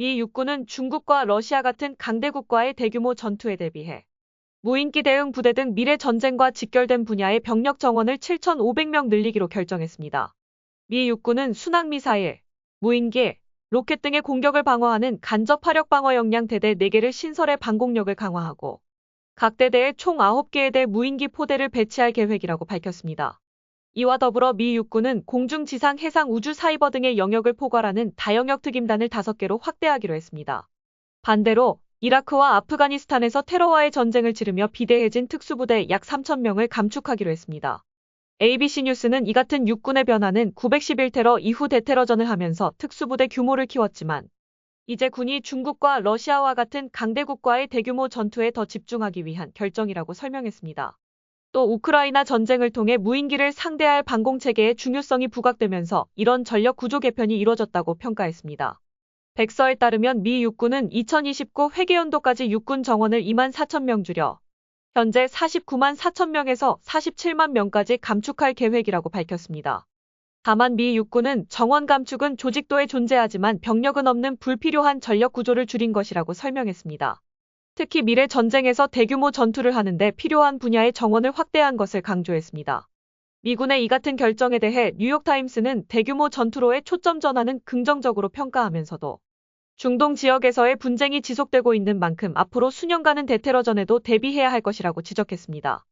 미 육군은 중국과 러시아 같은 강대국과의 대규모 전투에 대비해 무인기 대응 부대 등 미래 전쟁과 직결된 분야의 병력 정원을 7,500명 늘리기로 결정했습니다. 미 육군은 순항미사일, 무인기, 로켓 등의 공격을 방어하는 간접 화력 방어 역량 대대 4개를 신설해 방공력을 강화하고 각 대대에 총 9개의 대 무인기 포대를 배치할 계획이라고 밝혔습니다. 이와 더불어 미 육군은 공중, 지상, 해상, 우주, 사이버 등의 영역을 포괄하는 다영역 특임단을 5개로 확대하기로 했습니다. 반대로 이라크와 아프가니스탄에서 테러와의 전쟁을 치르며 비대해진 특수부대 약 3,000명을 감축하기로 했습니다. ABC 뉴스는 이 같은 육군의 변화는 911 테러 이후 대테러전을 하면서 특수부대 규모를 키웠지만 이제 군이 중국과 러시아와 같은 강대국과의 대규모 전투에 더 집중하기 위한 결정이라고 설명했습니다. 또 우크라이나 전쟁을 통해 무인기를 상대할 방공 체계의 중요성이 부각되면서 이런 전력 구조 개편이 이뤄졌다고 평가했습니다. 백서에 따르면 미 육군은 2029 회계연도까지 육군 정원을 2만 4천 명 줄여 현재 49만 4천 명에서 47만 명까지 감축할 계획이라고 밝혔습니다. 다만 미 육군은 정원 감축은 조직도에 존재하지만 병력은 없는 불필요한 전력 구조를 줄인 것이라고 설명했습니다. 특히 미래 전쟁에서 대규모 전투를 하는데 필요한 분야의 정원을 확대한 것을 강조했습니다. 미군의 이 같은 결정에 대해 뉴욕타임스는 대규모 전투로의 초점 전환은 긍정적으로 평가하면서도 중동 지역에서의 분쟁이 지속되고 있는 만큼 앞으로 수년간은 대테러전에도 대비해야 할 것이라고 지적했습니다.